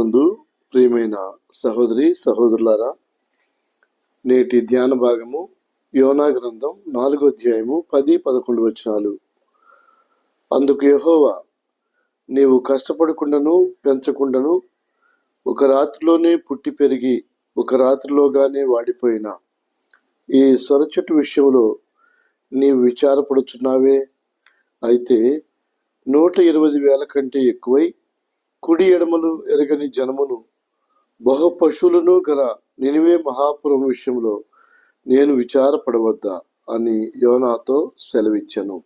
నందు ప్రియమైన సహోదరి సహోదరులారా నేటి ధ్యాన భాగము యోనా గ్రంథం నాలుగో అధ్యాయము పది పదకొండు వచనాలు. అందుకు యహోవా నీవు కష్టపడకుండాను పెంచకుండాను ఒక రాత్రిలోనే పుట్టి పెరిగి ఒక రాత్రిలోగానే వాడిపోయిన. ఈ స్వర చెట్టు విషయంలో నీవు విచారపడుచున్నావే? అయితే నూట ఇరవై వేల కంటే ఎక్కువై కుడి ఎడమలు ఎరగని జనమును బహు పశువులను గల నినివే మహాపురం విషయంలో నేను విచారపడవద్దా అని యోనాతో సెలవిచ్చాను.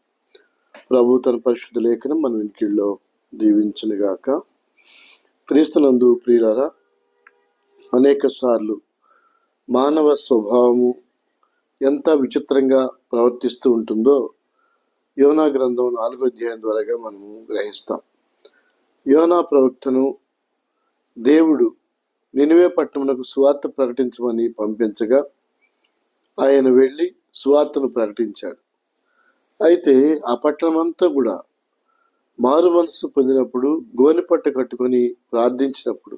ప్రభు తన పరిశుద్ధ లేఖనం మన వెనుకల్లో దీవించనుగాక. క్రీస్తులందు ప్రియులారా అనేక సార్లు మానవ స్వభావము ఎంత విచిత్రంగా ప్రవర్తిస్తూ ఉంటుందో యోనా గ్రంథం నాలుగో అధ్యాయం ద్వారాగా మనము గ్రహిస్తాం. యోనా ప్రవక్తను దేవుడు నినివే పట్టణమునకు సువార్త ప్రకటించమని పంపించగా ఆయన వెళ్ళి సువార్తను ప్రకటించాడు. అయితే ఆ పట్టణం అంతా కూడా మారు మనసు పొందినప్పుడు గోనిపట్ట కట్టుకొని ప్రార్థించినప్పుడు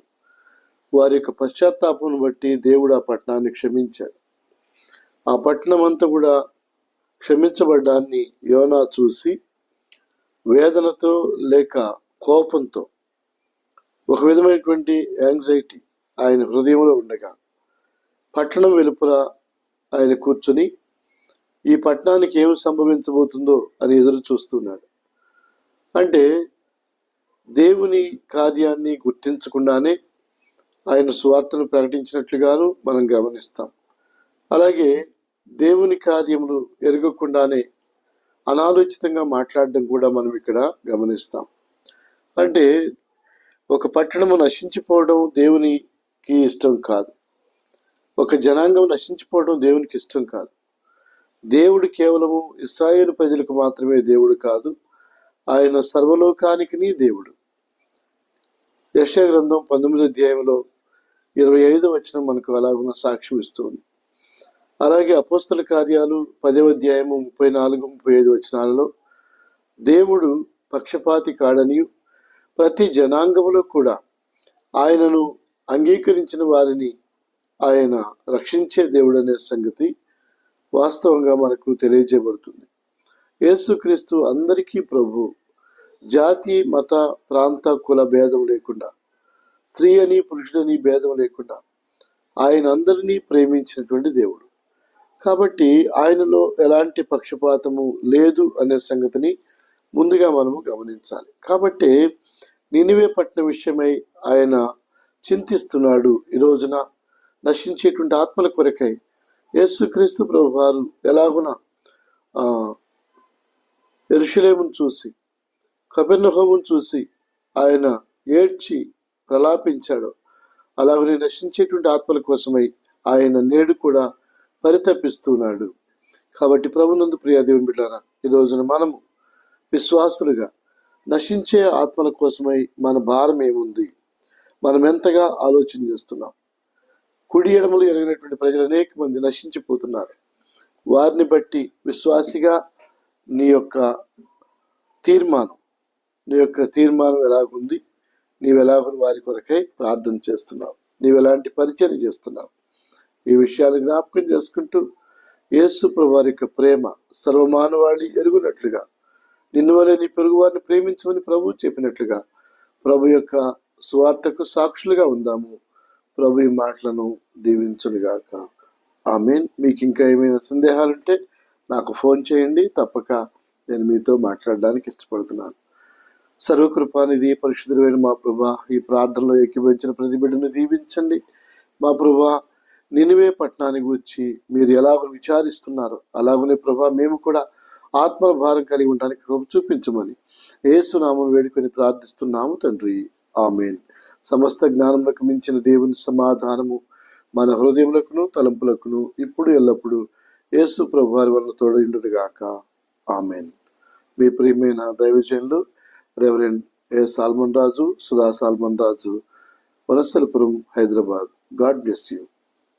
వారి యొక్క పశ్చాత్తాపం బట్టి దేవుడు ఆ పట్టణాన్ని క్షమించాడు. ఆ పట్టణం అంతా కూడా క్షమించబడ్డాన్ని యోనా చూసి వేదనతో లేక కోపంతో ఒక విధమైనటువంటి యాంగ్జైటీ ఆయన హృదయంలో ఉండగా పట్టణం వెలుపల ఆయన కూర్చుని ఈ పట్టణానికి ఏమి సంభవించబోతుందో అని ఎదురు చూస్తున్నాడు. అంటే దేవుని కార్యాన్ని గుర్తించకుండానే ఆయన సువార్తను ప్రకటించినట్లుగాను మనం గమనిస్తాం. అలాగే దేవుని కార్యములు ఎరగకుండానే అనాలోచితంగా మాట్లాడడం కూడా మనం ఇక్కడ గమనిస్తాం. అంటే ఒక పట్టణము నశించిపోవడం దేవునికి ఇష్టం కాదు. ఒక జనాంగం నశించిపోవడం దేవునికి ఇష్టం కాదు. దేవుడు కేవలము ఇస్రాయేల్ ప్రజలకు మాత్రమే దేవుడు కాదు ఆయన సర్వలోకానికి దేవుడు. యశ గ్రంథం పంతొమ్మిదో అధ్యాయంలో ఇరవై ఐదు వచ్చిన మనకు అలాగున్న సాక్ష్యం ఇస్తుంది. అలాగే అపోస్తల కార్యాలు పదవ అధ్యాయము ముప్పై నాలుగు ముప్పై ఐదు వచనాలలో దేవుడు పక్షపాతి కాడనియు ప్రతి జనాంగములో కూడా ఆయనను అంగీకరించిన వారిని ఆయన రక్షించే దేవుడు అనే సంగతి వాస్తవంగా మనకు తెలియజేయబడుతుంది. యేసుక్రీస్తు అందరికీ ప్రభు జాతి మత ప్రాంత కుల భేదం లేకుండా స్త్రీ అని పురుషుడని భేదం లేకుండా ఆయన అందరినీ ప్రేమించినటువంటి దేవుడు. కాబట్టి ఆయనలో ఎలాంటి పక్షపాతము లేదు అనే సంగతిని ముందుగా మనము గమనించాలి. కాబట్టి నినివే పట్టిన విషయమై ఆయన చింతిస్తున్నాడు. ఈ రోజున నశించేటువంటి ఆత్మల కొరకై యేసుక్రీస్తు ప్రభు వారు ఎలాగున ఎరుషులేమును చూసి కపెర్నహోమును చూసి ఆయన ఏడ్చి ప్రలాపించాడు. అలాగనే నశించేటువంటి ఆత్మల కోసమై ఆయన నేడు కూడా పరితపిస్తున్నాడు. కాబట్టి ప్రభునందు ప్రియ దేవుని బిడ్డారా ఈ రోజున మనము విశ్వాసులుగా నశించే ఆత్మల కోసమై మన భారం ఏముంది? మనం ఎంతగా ఆలోచన చేస్తున్నాం? కుడి ఎడమలు ఎరిగినటువంటి ప్రజలు అనేక మంది నశించిపోతున్నారు. వారిని బట్టి విశ్వాసిగా నీ యొక్క తీర్మానం నీ యొక్క తీర్మానం ఎలాగుంది? నీవు వారి కొరకై ప్రార్థన చేస్తున్నావు. నీవు ఎలాంటి పరిచయం చేస్తున్నావు? ఈ విషయాలు జ్ఞాపకం చేసుకుంటూ యేసు ప్రభు వారి యొక్క ప్రేమ సర్వమానవాళి ఎరుగునట్లుగా నిన్ను వలె నీ పొరుగు వారిని ప్రేమించమని ప్రభు చెప్పినట్లుగా ప్రభు యొక్క స్వార్థకు సాక్షులుగా ఉందాము. ప్రభు ఈ మాటలను దీవించునుగాక. ఆమెన్. మీకు ఇంకా ఏమైనా సందేహాలుంటే నాకు ఫోన్ చేయండి. తప్పక నేను మీతో మాట్లాడడానికి ఇష్టపడుతున్నాను. సర్వకృపానిధి పరిశుద్ధుడైన మా ప్రభా ఈ ప్రార్థనలో ఏకీభవించిన ప్రతి బిడ్డను దీవించండి. మా ప్రభా నినివే పట్టణాన్ని గురించి మీరు ఎలాగో విచారిస్తున్నారో అలాగనే ప్రభా మేము కూడా ఆత్మల భారం కలిగి ఉండడానికి కృప చూపించమని ఏసునామం వేడుకొని ప్రార్థిస్తున్నాము తండ్రి. ఆమెన్. సమస్త జ్ఞానములకు మించిన దేవుని సమాధానము మన హృదయములకును తలంపులకును ఇప్పుడు ఎల్లప్పుడూ యేసు ప్రభు వారి వలన తోడుగాక ఆమెన్. మీ ప్రియమైన దైవజనులు reverend A Solomon Raju Sudha Solomon Raju Vanasthalipuram Hyderabad. God bless you.